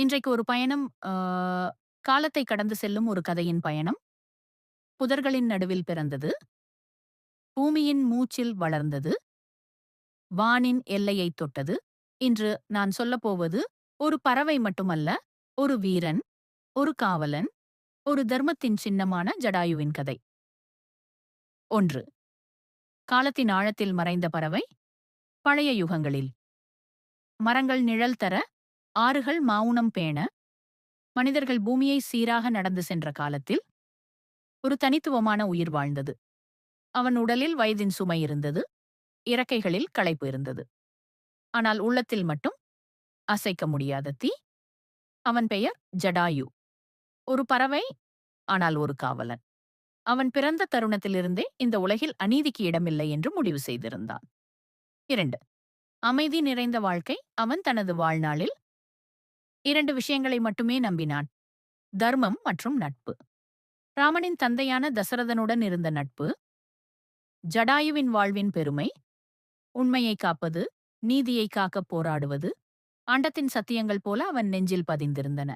இன்றைக்கு ஒரு பயணம் காலத்தை கடந்து செல்லும் ஒரு கதையின் பயணம். புதர்களின் நடுவில் பிறந்தது. பூமியின் மூச்சில் வளர்ந்தது. வானின் எல்லையைத் தொட்டது. இன்று நான் சொல்லப்போவது ஒரு பறவை மட்டுமல்ல, ஒரு வீரன், ஒரு காவலன், ஒரு தர்மத்தின் சின்னமான ஜடாயுவின் கதை. ஒன்று காலத்தின் ஆழத்தில் மறைந்த பறவை பழைய யுகங்களில் மரங்கள் நிழல் தர ஆறுகள் மௌனம் பேண மனிதர்கள் பூமியை சீராக நடந்து சென்ற காலத்தில் ஒரு தனித்துவமான உயிர் வாழ்ந்தது. அவன் உடலில் வயதின் சுமை இருந்தது இறக்கைகளில் களைப்பு இருந்தது. ஆனால் உள்ளத்தில் மட்டும் அசைக்க முடியாத தீ அவன் பெயர் ஜடாயு. ஒரு பறவை ஆனால் ஒரு காவலன். அவன் பிறந்த தருணத்திலிருந்தே இந்த உலகில் அநீதிக்கு இடமில்லை என்று முடிவு செய்திருந்தான். இரண்டு அமைதி நிறைந்த வாழ்க்கை அவன் தனது வாழ்நாளில் இரண்டு விஷயங்களை மட்டுமே நம்பினான். தர்மம் மற்றும் நட்பு. ராமனின் தந்தையான தசரதனுடன் இருந்த நட்பு. ஜடாயுவின் வாழ்வின் பெருமை. உண்மையை காப்பது நீதியை காக்கப் போராடுவது. ஆண்டத்தின் சத்தியங்கள் போல அவன் நெஞ்சில் பதிந்திருந்தன.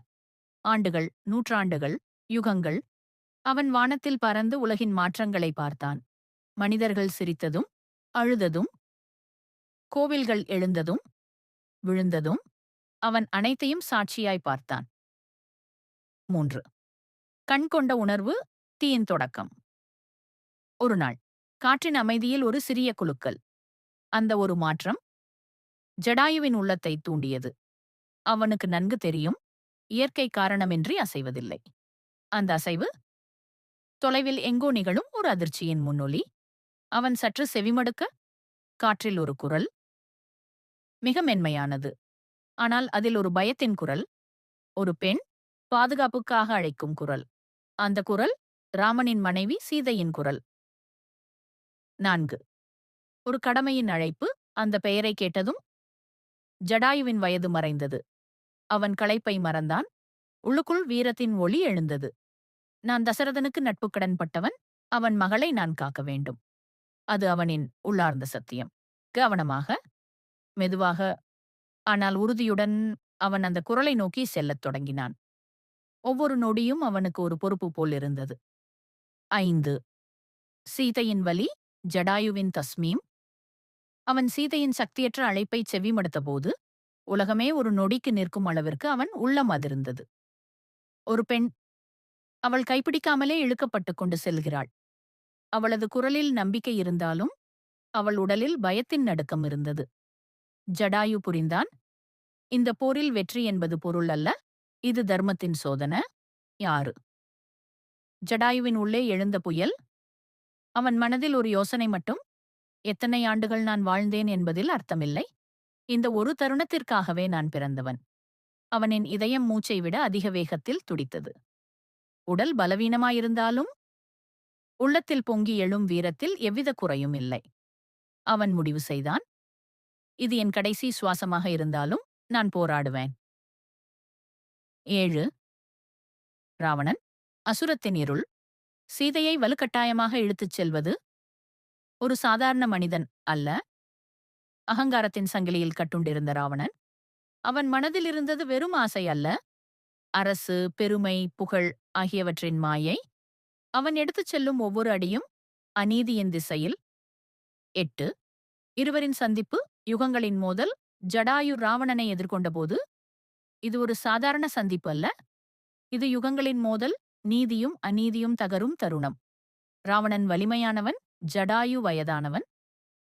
ஆண்டுகள் நூற்றாண்டுகள் யுகங்கள். அவன் வானத்தில் பறந்து உலகின் மாற்றங்களை பார்த்தான். மனிதர்கள் சிரித்ததும் அழுததும் கோவில்கள் எழுந்ததும் விழுந்ததும் அவன் அனைத்தையும் சாட்சியாய் பார்த்தான். மூன்று. கண் கொண்ட உணர்வு தீயின் தொடக்கம். ஒரு நாள் காற்றின் அமைதியில் ஒரு சிறிய குழுக்கள் அந்த ஒரு மாற்றம் ஜடாயுவின் உள்ளத்தை தூண்டியது. அவனுக்கு நன்கு தெரியும் இயற்கை காரணமின்றி அசைவதில்லை. அந்த அசைவு தொலைவில் எங்கோ நிகழும் ஒரு அதிர்ச்சியின் முன்னொலி. அவன் சற்று செவிமடுக்க காற்றில் ஒரு குரல் மிக மென்மையானது. ஆனால் அதில் ஒரு பயத்தின் குரல் ஒரு பெண் பாதுகாப்புக்காக அழைக்கும் குரல். அந்த குரல் ராமனின் மனைவி சீதையின் குரல். நான்கு. ஒரு கடமையின் அழைப்பு அந்த பெயரை கேட்டதும் ஜடாயுவின் வயது மறைந்தது. அவன் களைப்பை மறந்தான். உள்ளுக்குள் வீரத்தின் ஒளி எழுந்தது. நான் தசரதனுக்கு நட்பு கடன்பட்டவன். அவன் மகளை நான் காக்க வேண்டும். அது அவனின் உள்ளார்ந்த சத்தியம். கவனமாக மெதுவாக ஆனால் உறுதியுடன் அவன் அந்த குரலை நோக்கி செல்லத் தொடங்கினான். ஒவ்வொரு நொடியும் அவனுக்கு ஒரு பொறுப்பு போல் இருந்தது. ஐந்து. சீதையின் வலி ஜடாயுவின் தஸ்மீம். அவன் சீதையின் சக்தியற்ற அழைப்பை செவிமடுத்தபோது உலகமே ஒரு நொடிக்கு நிற்கும் அளவிற்கு அவன் உள்ளம் அதிர்ந்தது. ஒரு பெண் அவள் கைப்பிடிக்காமலே இழுக்கப்பட்டுக் கொண்டு செல்கிறாள். அவளது குரலில் நம்பிக்கை இருந்தாலும் அவள் உடலில் பயத்தின் நடுக்கம் இருந்தது. ஜடாயு புரிந்தான். இந்த போரில் வெற்றி என்பது பொருள் அல்ல இது தர்மத்தின் சோதனை. யாரு? ஜடாயுவின் உள்ளே எழுந்த புயல் அவன் மனதில் ஒரு யோசனை மட்டும் எத்தனை ஆண்டுகள் நான் வாழ்ந்தேன் என்பதில் அர்த்தமில்லை. இந்த ஒரு தருணத்திற்காகவே நான் பிறந்தவன். அவனின் இதயம் மூச்சை விட அதிக வேகத்தில் துடித்தது. உடல் பலவீனமாயிருந்தாலும் உள்ளத்தில் பொங்கி எழும் வீரத்தில் எவ்வித குறையும் இல்லை. அவன் முடிவு செய்தான் இது என் கடைசி சுவாசமாக இருந்தாலும் நான் போராடுவேன். ஏழு. ராவணன் அசுரத்தின் இருள் சீதையை வலுக்கட்டாயமாக இழுத்துச் செல்வது ஒரு சாதாரண மனிதன் அல்ல. அகங்காரத்தின் சங்கிலியில் கட்டுண்டிருந்த ராவணன் அவன் மனதில் இருந்தது வெறும் ஆசை அல்ல. அரசு பெருமை புகழ் ஆகியவற்றின் மாயை அவன் எடுத்துச் செல்லும் ஒவ்வொரு அடியும் அநீதியின் திசையில். எட்டு. இருவரின் சந்திப்பு யுகங்களின் மோதல் ஜடாயு ராவணனை எதிர்கொண்டபோது இது ஒரு சாதாரண சந்திப்பு அல்ல. இது யுகங்களின் மோதல் நீதியும் அநீதியும் தகரும் தருணம். ராவணன் வலிமையானவன் ஜடாயு வயதானவன்.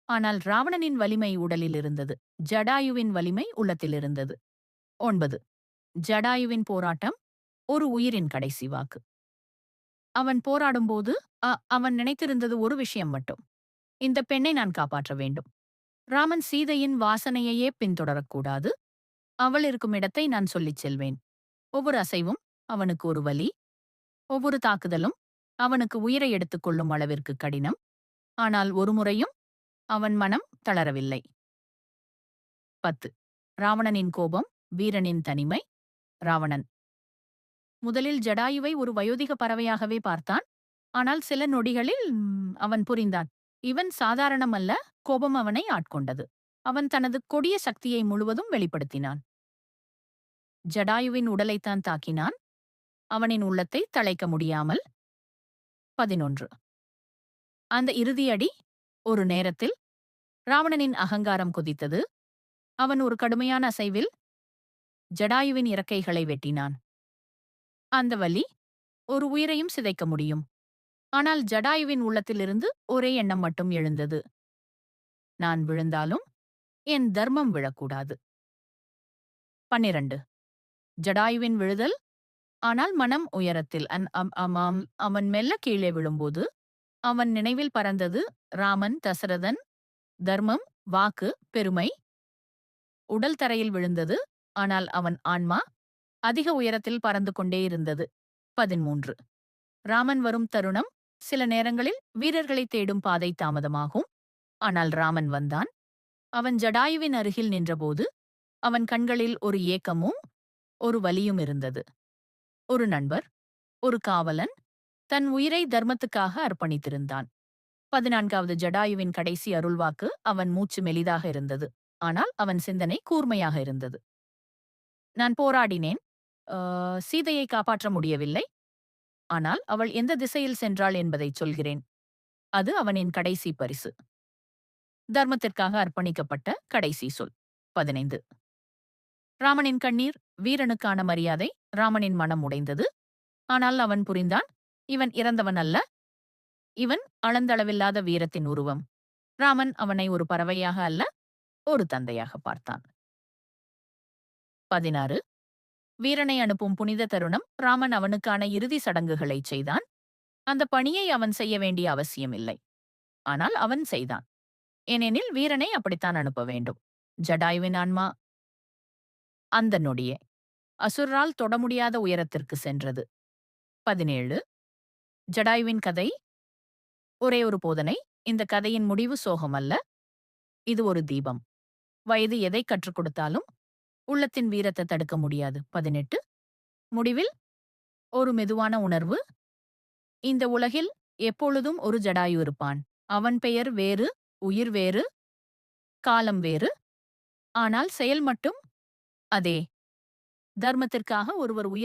ஆனால் ராவணனின் வலிமை உடலில் இருந்தது. ஜடாயுவின் வலிமை உள்ளத்தில் இருந்தது. ஒன்பது. ஜடாயுவின் போராட்டம் ஒரு உயிரின் கடைசி வாக்கு. அவன் போராடும்போது அ- அவன் நினைத்திருந்தது ஒரு விஷயம் மட்டும். இந்த பெண்ணை நான் காப்பாற்ற வேண்டும். ராமன் சீதையின் வாசனையையே பின்தொடரக்கூடாது. அவள் இருக்கும் இடத்தை நான் சொல்லிச் செல்வேன். ஒவ்வொரு அசைவும் அவனுக்கு ஒரு வலி. ஒவ்வொரு தாக்குதலும் அவனுக்கு உயிரை எடுத்துக்கொள்ளும் அளவிற்கு கடினம். ஆனால் ஒரு முறையும் அவன் மனம் தளரவில்லை. பத்து. ராவணனின் கோபம் வீரனின் தனிமை ராவணன். முதலில் ஜடாயுவை ஒரு வயோதிக பறவையாகவே பார்த்தான். ஆனால் சில நொடிகளில் அவன் புரிந்தான். இவன் சாதாரணமல்ல கோபம் அவனை ஆட்கொண்டது. அவன் தனது கொடிய சக்தியை முழுவதும் வெளிப்படுத்தினான். ஜடாயுவின் உடலைத்தான் தாக்கினான். அவனின் உள்ளத்தை தளைக்க முடியாமல். பதினொன்று. அந்த இறுதியடி ஒரு நேரத்தில் ராவணனின் அகங்காரம் குதித்தது. அவன் ஒரு கடுமையான அசைவில் ஜடாயுவின் இறக்கைகளை வெட்டினான். அந்த வலி ஒரு உயிரையும் சிதைக்க முடியும். ஆனால் ஜடாயுவின் உள்ளத்திலிருந்து ஒரே எண்ணம் மட்டும் எழுந்தது. நான் விழுந்தாலும் என் தர்மம் விழக்கூடாது. பன்னிரண்டு. ஜடாயுவின் விழுதல் ஆனால் மனம் உயரத்தில். அன் அமாம் அவன் மெல்ல கீழே விழும்போது அவன் நினைவில் பறந்தது ராமன் தசரதன் தர்மம் வாக்கு பெருமை. உடல் தரையில் விழுந்தது ஆனால் அவன் ஆன்மா அதிக உயரத்தில் பறந்து கொண்டே இருந்தது. பதிமூன்று. ராமன் வரும் தருணம் சில நேரங்களில் வீரர்களை தேடும் பாதை தாமதமாகும். ஆனால் ராமன் வந்தான். அவன் ஜடாயுவின் அருகில் நின்றபோது அவன் கண்களில் ஒரு ஏக்கமும் ஒரு வலியும் இருந்தது. ஒரு நண்பர் ஒரு காவலன் தன் உயிரை தர்மத்துக்காக அர்ப்பணித்திருந்தான். பதினான்காவது ஜடாயுவின் கடைசி அருள்வாக்கு அவன் மூச்சு மெலிதாக இருந்தது. ஆனால் அவன் சிந்தனை கூர்மையாக இருந்தது. நான் போராடினேன். சீதையை காப்பாற்ற முடியவில்லை. ஆனால் அவள் எந்த திசையில் சென்றாள் என்பதைச் சொல்கிறேன். அது அவனின் கடைசி பரிசு. தர்மத்திற்காக அர்ப்பணிக்கப்பட்ட கடைசி சொல் பதினைந்து. ராமனின் கண்ணீர் வீரனுக்கான மரியாதை ராமனின் மனம் உடைந்தது. ஆனால் அவன் புரிந்தான் இவன் இறந்தவன் அல்ல இவன் அளந்தளவில்லாத வீரத்தின் உருவம். ராமன் அவனை ஒரு பறவையாக அல்ல ஒரு தந்தையாக பார்த்தான். பதினாறு. வீரனை அனுப்பும் புனித தருணம் ராமன் அவனுக்கான இறுதி சடங்குகளைச் செய்தான். அந்த பணியை அவன் செய்ய வேண்டிய அவசியமில்லை. ஆனால் அவன் செய்தான். ஏனெனில் வீரனை அப்படித்தான் அனுப்ப வேண்டும். ஜடாயுவின் ஆன்மா அந்த நொடியே. அசுரால் தொட முடியாத உயரத்திற்கு சென்றது. பதினேழு. ஜடாயுவின் கதை. ஒரே ஒரு போதனை. இந்த கதையின் முடிவு சோகமல்ல. இது ஒரு தீபம். வயது எதை கற்றுக் கொடுத்தாலும் உள்ளத்தின் வீரத்தை தடுக்க முடியாது. பதினெட்டு. முடிவில் ஒரு மெதுவான உணர்வு. இந்த உலகில் எப்பொழுதும் ஒரு ஜடாயு இருப்பான். அவன் பெயர் வேறு உயிர் வேறு காலம் வேறு. ஆனால் செயல் மட்டும் அதே. தர்மத்திற்காக ஒருவர் உயிர்